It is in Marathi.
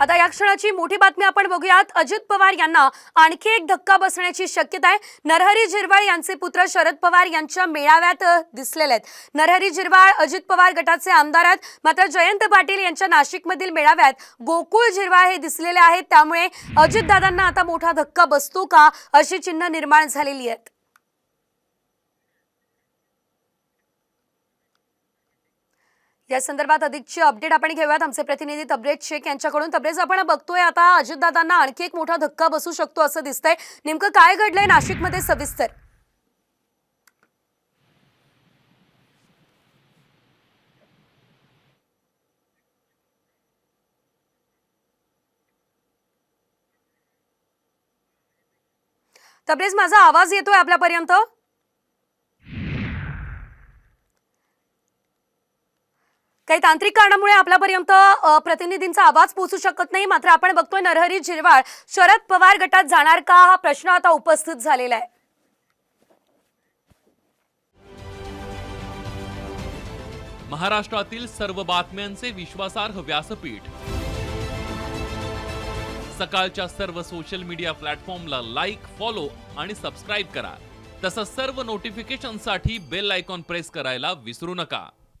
आता या क्षणाची मोठी बातमी आपण बघूयात. अजित पवार यांना आणखी एक धक्का बसण्याची शक्यता आहे. नरहरी झिरवाळ यांचे पुत्र शरद पवार यांच्या मेळाव्यात दिसलेले आहेत. नरहरी झिरवाळ अजित पवार गटाचे आमदार आहेत. मात्र जयंत पाटील यांच्या नाशिकमधील मेळाव्यात गोकुळ झिरवाळ हे दिसलेले आहेत. त्यामुळे अजितदादांना आता मोठा धक्का बसतो का? अशी चिन्ह निर्माण झालेली आहेत. या संदर्भात अधिकची अपडेट आपण घेऊयात. आमचे प्रतिनिधी तब्रेज शेख यांच्याकडून. तब्रेज आपण बघतोय आता अजितदादांना आणखी एक मोठा धक्का बसू शकतो असं दिसतंय. नेमकं काय घडलंय नाशिकमध्ये सविस्तर? तब्रेज माझा आवाज येतोय आपल्यापर्यंत? काही तांत्रिक कारणामुळे आपल्यापर्यंत प्रतिनिधींचा आवाज पोहोचू शकत नाही. मात्र आपण बघतोय नरहरी झिरवाळ शरद पवार गटात जाणार का? हा प्रश्न आता उपस्थित झालेला आहे. महाराष्ट्रातील सर्व बातम्यांचे विश्वासार्ह व्यासपीठ. सकाळच्या सर्व सोशल मीडिया प्लॅटफॉर्मला लाईक फॉलो आणि सबस्क्राईब करा. तसंच सर्व नोटिफिकेशनसाठी बेल आयकॉन प्रेस करायला विसरू नका.